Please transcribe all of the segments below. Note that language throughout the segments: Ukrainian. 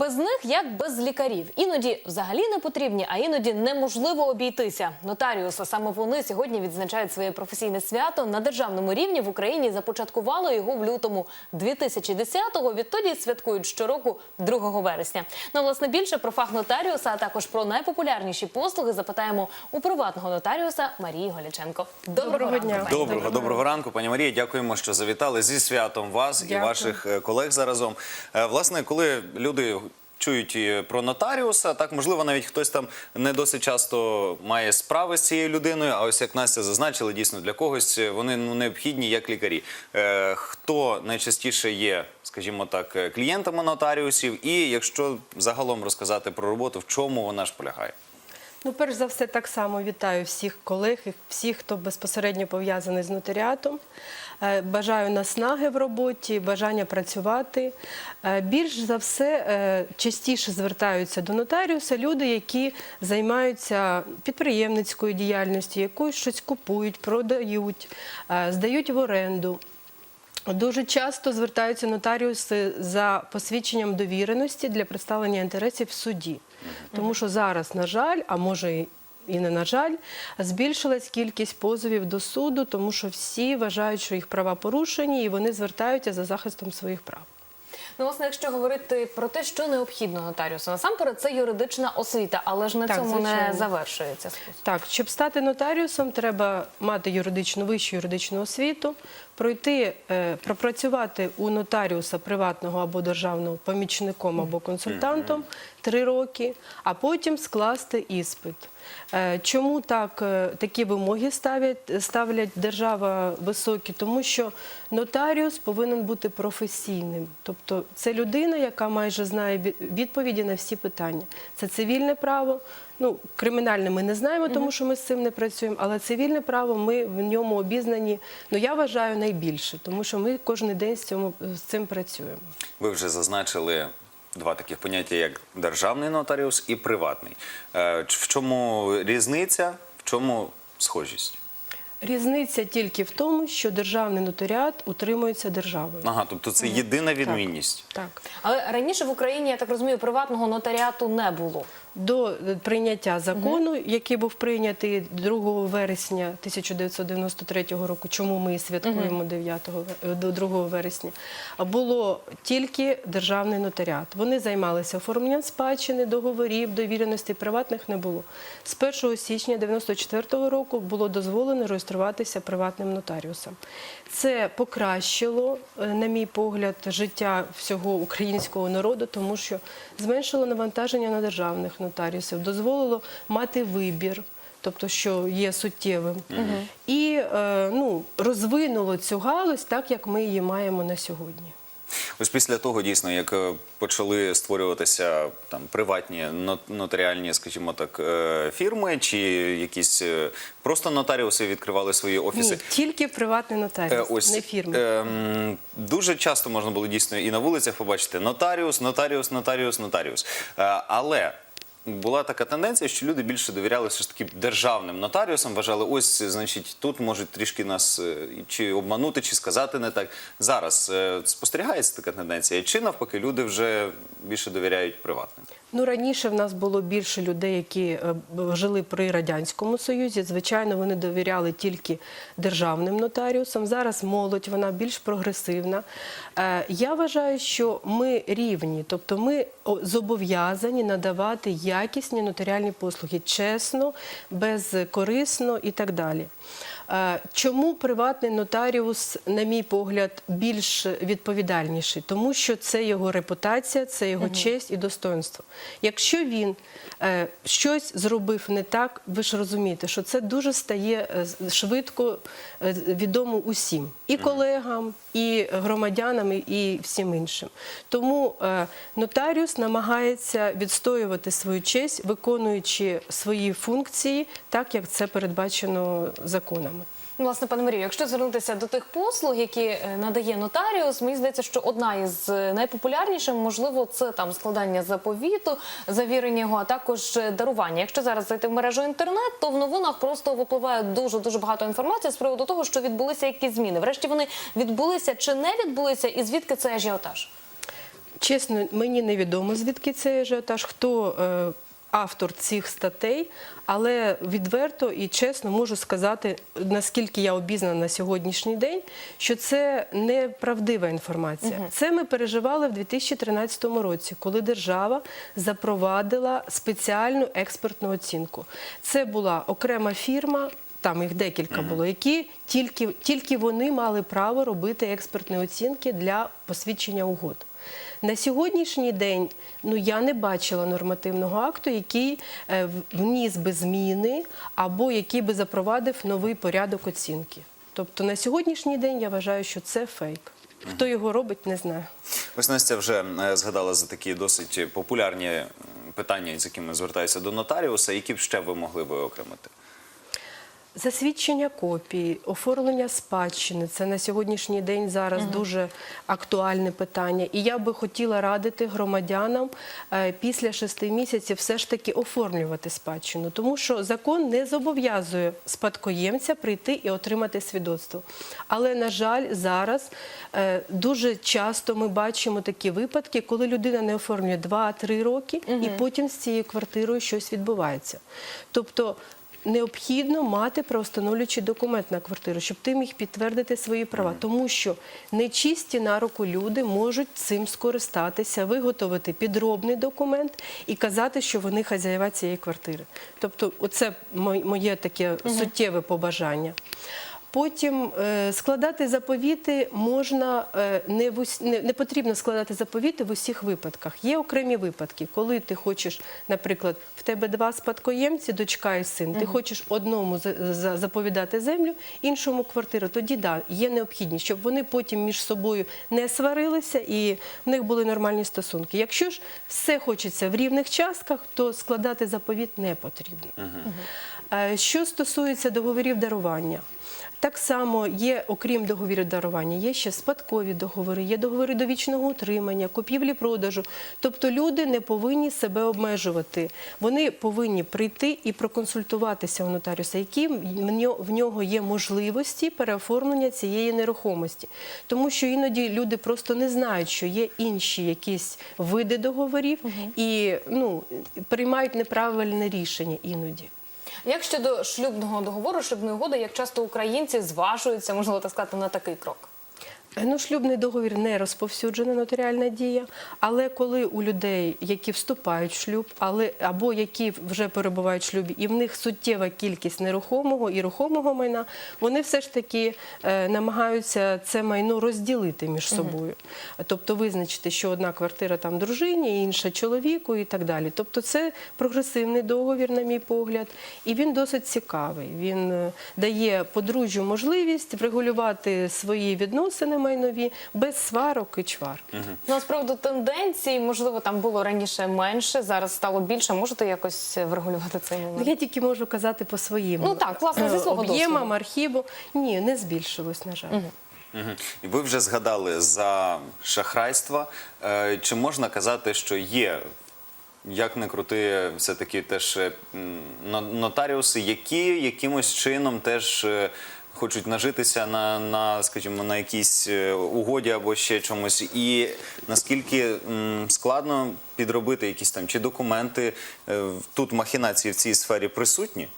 Без них як без лікарів. Іноді взагалі не потрібні, а іноді неможливо обійтися. Нотаріуси саме вони сьогодні відзначають своє професійне свято на державному рівні в Україні. Започаткували його в лютому 2010-го. Відтоді святкують щороку 2 вересня. Ну, власне, більше про фах нотаріуса, а також про найпопулярніші послуги запитаємо у приватного нотаріуса Марії Голяченко. Доброго, Доброго ранку, дня. пані. Доброго, Доброго доброго ранку, пані Марія. Дякуємо, що завітали зі святом вас і ваших е, колег заразом. Е, Власне, коли люди чують про нотаріуса, так можливо, навіть хтось там не досить часто має справи з цією людиною. А ось як Настя зазначила, дійсно для когось вони ну необхідні як лікарі. Е, Хто найчастіше є, скажімо так, клієнтами нотаріусів, і якщо загалом розказати про роботу, в чому вона ж полягає? Ну, перш за все, так само вітаю всіх колег і всіх, хто безпосередньо пов'язаний з нотаріатом. Е, Бажаю наснаги в роботі, бажання працювати. Е, Більш за все, е, частіше звертаються до нотаріуса люди, які займаються підприємницькою діяльністю, якою щось купують, продають, здають в оренду. Дуже часто звертаються нотаріуси за посвідченням довіреності для представлення інтересів в суді. Тому що зараз, на жаль, а може і- не на жаль, збільшилась кількість позовів до суду, тому що всі вважають, що їх права порушені, і вони звертаються за захистом своїх прав. Ну, власне, якщо говорити про те, що необхідно нотаріусу, насамперед це юридична освіта, але ж на Так, цьому не завершується. Так, щоб стати нотаріусом, треба мати юридичну вищу юридичну освіту, пройти, е, пропрацювати у нотаріуса приватного або державного помічником або консультантом три роки, а потім скласти іспит. Е, Чому так е, такі вимоги ставлять, ставлять держава високі? Тому що нотаріус повинен бути професійним. Тобто це людина, яка майже знає ві- відповіді на всі питання. Це цивільне право. Ну, кримінальне ми не знаємо, тому що ми з цим не працюємо, але цивільне право ми в ньому обізнані. Ну я вважаю найбільше, тому що ми кожен день з цьому з цим працюємо. Ви вже зазначили два таких поняття, як державний нотаріус і приватний. Е, В чому різниця, в чому схожість? Різниця тільки в тому, що державний нотаріат утримується державою. Ага, тобто це єдина відмінність. Так. Але раніше в Україні, я так розумію, приватного нотаріату не було. До прийняття закону, який був прийнятий 2 вересня 1993 року, чому ми святкуємо 9 е, до 2 вересня, було тільки державний нотаріат. Вони займалися оформленням спадщини, договорів, довіреностей, приватних не було. З 1 січня 1994 року було дозволено реєструватися приватним нотаріусом. Це покращило, е, на мій погляд, життя всього українського народу, тому що зменшило навантаження на державних нотаріусів, дозволило мати вибір. Тобто, що є суттєвим, і е, ну, розвинуло цю галузь так, як ми її маємо на сьогодні. Ось після того, дійсно, як е, почали створюватися там приватні нотаріальні, скажімо так, е, фірми, чи якісь просто нотаріуси відкривали свої офіси. Ні, тільки приватний нотаріус, не фірми. ем, дуже часто можна було дійсно і на вулицях побачити нотаріус, нотаріус, нотаріус, нотаріус. Е, але була така тенденція, що люди більше довіряли все ж таки державним нотаріусам. Вважали, ось, значить, тут можуть трішки нас е, чи обманути, чи сказати не так. Зараз е, спостерігається така тенденція, чи навпаки люди вже більше довіряють приватним. Ну раніше в нас було більше людей, які е, жили при радянському союзі. Звичайно, вони довіряли тільки державним нотаріусам. Зараз молодь вона більш прогресивна. Е, Я вважаю, що ми рівні, тобто ми зобов'язані надавати якісні нотаріальні послуги чесно, безкорисно і так далі. Чому приватний нотаріус, на мій погляд, більш відповідальніший? Тому що це його репутація, це його честь і достоинство. Якщо він е, щось зробив не так, ви ж розумієте, що це дуже стає е, швидко е, відомо усім і колегам, і громадянам, і- всім іншим. Тому е, нотаріус намагається відстоювати свою честь, виконуючи свої функції так, як це передбачено законами. Власне, пане Марію, якщо звернутися до тих послуг, які е, надає нотаріус, мені здається, що одна із е, найпопулярніших, можливо, це там складання заповіту, завірення його, а також е, дарування. Якщо зараз зайти в мережу інтернет, то в новинах просто випливає дуже дуже багато інформації з приводу того, що відбулися якісь зміни. Врешті вони відбулися чи не відбулися, і звідки це ажіотаж? Чесно, мені невідомо, звідки цей ажіотаж, хто автор цих статей, але відверто і чесно можу сказати, наскільки я обізнана на сьогоднішній день, що це неправдива інформація. Це ми переживали в 2013 році, коли держава запровадила спеціальну експертну оцінку. Це була окрема фірма. Там їх декілька було, які тільки, тільки вони мали право робити експертні оцінки для посвідчення угод. На сьогоднішній день ну я не бачила нормативного акту, який е, вніс би зміни або який би запровадив новий порядок оцінки. Тобто на сьогоднішній день я вважаю, що це фейк. Хто його робить, не знаю. Ось Настя вже е, згадала за такі досить популярні питання, з якими звертаються до нотаріуса. Які б ще ви могли би окремити? Засвідчення копії, оформлення спадщини це на сьогоднішній день зараз дуже актуальне питання. І я би хотіла радити громадянам е, після шести місяців все ж таки оформлювати спадщину, тому що закон не зобов'язує спадкоємця прийти і отримати свідоцтво. Але на жаль, зараз е, дуже часто ми бачимо такі випадки, коли людина не оформлює 2-3 роки, і потім з цією квартирою щось відбувається. Тобто необхідно мати правостановлюючий документ на квартиру, щоб ти міг підтвердити свої права, тому що нечисті на руку люди можуть цим скористатися, виготовити підробний документ і казати, що вони хазяєва цієї квартири. Тобто, оце моє таке суттєве побажання. Потім е, складати заповіти можна е, не, в ус- не, не потрібно складати заповіти в усіх випадках. Є окремі випадки, коли ти хочеш, наприклад, в тебе два спадкоємці, дочка і син. Ти хочеш одному за- за- заповідати землю, іншому квартиру. Тоді да, є необхідність, щоб вони потім між собою не сварилися і в них були нормальні стосунки. Якщо ж все хочеться в рівних частках, то складати заповіт не потрібно. Е, Що стосується договорів дарування. Так само є, окрім договорів дарування, є ще спадкові договори, є договори довічного утримання, купівлі-продажу. Тобто люди не повинні себе обмежувати. Вони повинні прийти і проконсультуватися у нотаріуса, які в нього є можливості переоформлення цієї нерухомості. Тому що іноді люди просто не знають, що є інші якісь види договорів і ну, приймають неправильне рішення іноді. Як щодо шлюбного договору, шлюбної угоди, як часто українці зважуються, можливо так сказати, на такий крок? Ну, шлюбний договір не розповсюджена нотаріальна дія, але коли у людей, які вступають в шлюб, але або які вже перебувають в шлюбі, і в них суттєва кількість нерухомого і рухомого майна, вони все ж таки е, намагаються це майно розділити між собою. Тобто визначити, що одна квартира там дружині, інша чоловіку і так далі. Тобто це прогресивний договір, на мій погляд, і він досить цікавий. Він е, дає подружжю можливість врегулювати свої відносини майнові без сварок і чвар. Ну, з приводу тенденцій, можливо, там було раніше менше, зараз стало більше. Можете якось врегулювати цей Ну, момент? Я тільки можу казати по своїм Ну так, власне, зі е, свого об'ємам, архіву. Ні, не збільшилось, на жаль. І ви вже згадали за шахрайства. Е, Чи можна казати, що є, як не крути, все-таки теж е, м, но- нотаріуси, які якимось чином теж е, хочуть нажитися на, на скажімо, на якійсь е, угоді або ще чомусь, і наскільки м, складно підробити якісь там чи документи Е, в- тут махінації в цій сфері присутні?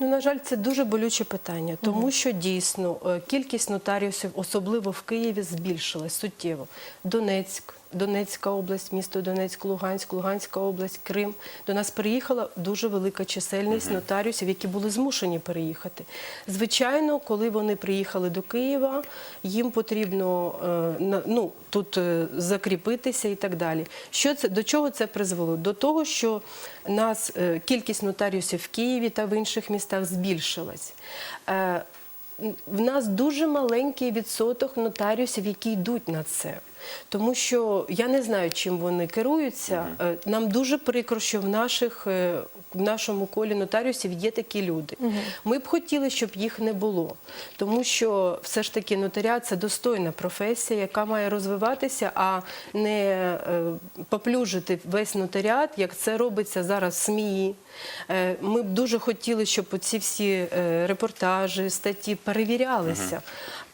Ну, на жаль, це дуже болюче питання, тому що дійсно е, кількість нотаріусів, особливо в Києві, збільшилась суттєво. Донецьк, Донецька область, місто Донецьк, Луганськ, Луганська область, Крим. До нас приїхала дуже велика чисельність нотаріусів, які були змушені переїхати. Звичайно, коли вони приїхали до Києва, їм потрібно е, ну, тут е, закріпитися і так далі. Що це до чого це призвело? До того, що нас е, кількість нотаріусів в Києві та в інших містах збільшилась. В нас дуже маленький відсоток нотаріусів, які йдуть на це. Тому що я не знаю, чим вони керуються. Е, Нам дуже прикро, що в наших е, в нашому колі нотаріусів є такі люди. Ми б хотіли, щоб їх не було, тому що все ж таки нотаріат це достойна професія, яка має розвиватися, а не е, поплюжити весь нотаріат, як це робиться зараз в СМІ. Ми б дуже хотіли, щоб ці всі репортажі, статті перевірялися.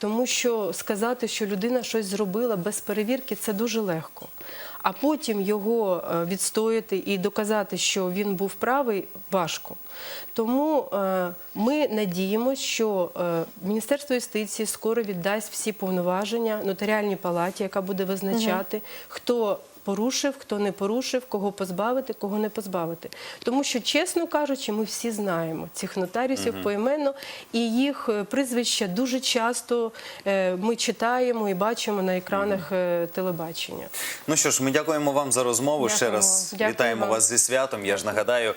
Тому що сказати, що людина щось зробила без перевірки, це дуже легко. А потім його е, відстояти і доказати, що він був правий, важко. Тому е, ми надіємося, що е, Міністерство юстиції скоро віддасть всі повноваження нотаріальній палаті, яка буде визначати, хто порушив, хто не порушив, кого позбавити, кого не позбавити. Тому що, чесно кажучи, ми всі знаємо цих нотаріусів поіменно, і їх е, прізвища дуже часто е, ми читаємо і бачимо на екранах е, телебачення. Ну що ж, ми дякуємо вам за розмову. Ще раз Дякую вітаємо вам. вас зі святом. Я ж нагадаю,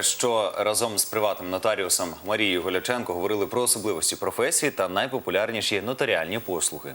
що разом з приватним нотаріусом Марією Голяченко говорили про особливості професії та найпопулярніші нотаріальні послуги.